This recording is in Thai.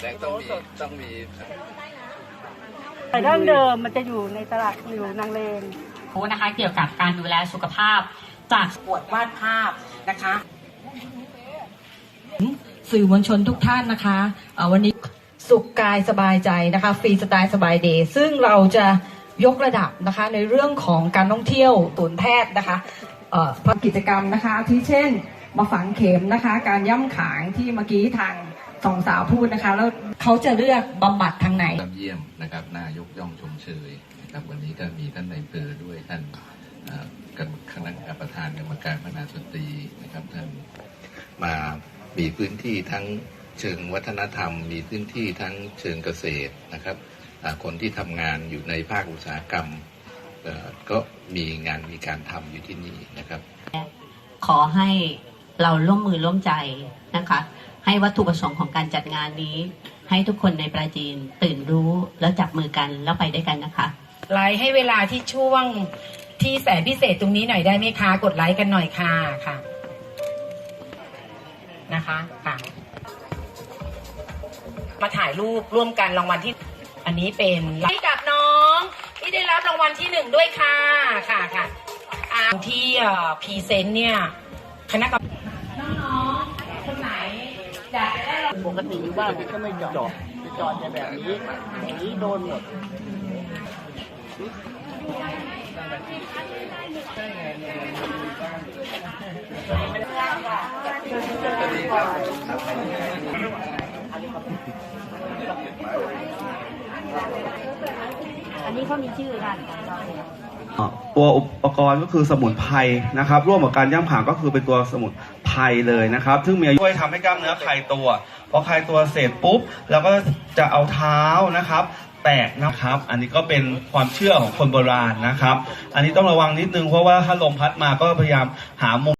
แต่ต้องมีต้องมีแต่ดั้งเดิมมันจะอยู่ในตลาดอยู่นางเลนโอ้นะคะ เกี่ยวกับการดูแลสุขภาพ จากปวดวาดภาพนะคะ สื่อมวลชนทุกท่านนะคะวันนี้ สุขกายสบายใจนะคะฟรีสไตล์สบายเดย์ซึ่งเราจะยกระดับนะคะในเรื่องของการท่องเที่ยวศูนแพทย์นะคะทำกิจกรรมนะคะที่เช่น มาฝังเข็มนะคะ การย่ำขางที่เมื่อกี้ทางสองสาวพูดนะคะ แล้วเขาจะเลือกบำบัดทางไหนเยี่ยมนะครับนายกย่องชมเชยนะครับวันนี้ก็มีท่านในายอำเภอด้วยท่านเอ่อกรรมคณะประธานกรรมการพันาสตรีนะครับท่านมามีพื้นที่ทั้ง เชิงวัฒนธรรม มีพื้นที่ทั้งเชิงเกษตรนะครับอ่าคนที่ทำงานอยู่ในภาคอุตสาหกรรมเอ่อก็มีงานมีการทำอยู่ที่นี่นะครับ ขอให้เราร่วมมือร่วมใจนะคะ ให้วัตถุประสงค์ของการจัดงานนี้ ให้ทุกคนในปราจีนตื่นรู้แล้วจับมือกันแล้วไปด้วยกันนะคะไลค์ให้เวลาที่ช่วงที่แสนพิเศษตรงนี้หน่อยได้ไหมคะ กดไลค์กันหน่อยค่ะค่ะนะคะค่ะ มาถ่ายรูปร่วมกันรางวัลที่ อันนี้เป็นให้กับน้องที่ได้รับรางวัลที่หนึ่งด้วยค่ะ ค่ะค่ะอ่าที่พรีเซนต์เนี่ยคณะกรรมน้องๆคนไหนอยากจะได้รางวัลปกติบ้านก็ไม่จอดจะจอดในแบบนี้อย่างนี้โดนหมด อันนี้เขามีชื่อกันอะตัวอุปกรณ์ก็คือสมุนไพรนะครับ ร่วมกับการย่ำผางก็คือเป็นตัวสมุนไพรเลยนะครับ ซึ่งมีช่วยทำให้กล้ามเนื้อคลายตัวพอคลายตัวเสร็จปุ๊บเราก็จะเอาเท้านะครับ แตะนะครับ อันนี้ก็เป็นความเชื่อของคนโบราณนะครับ อันนี้ต้องระวังนิดนึงเพราะว่าถ้าลมพัดมาก็พยายามหามุม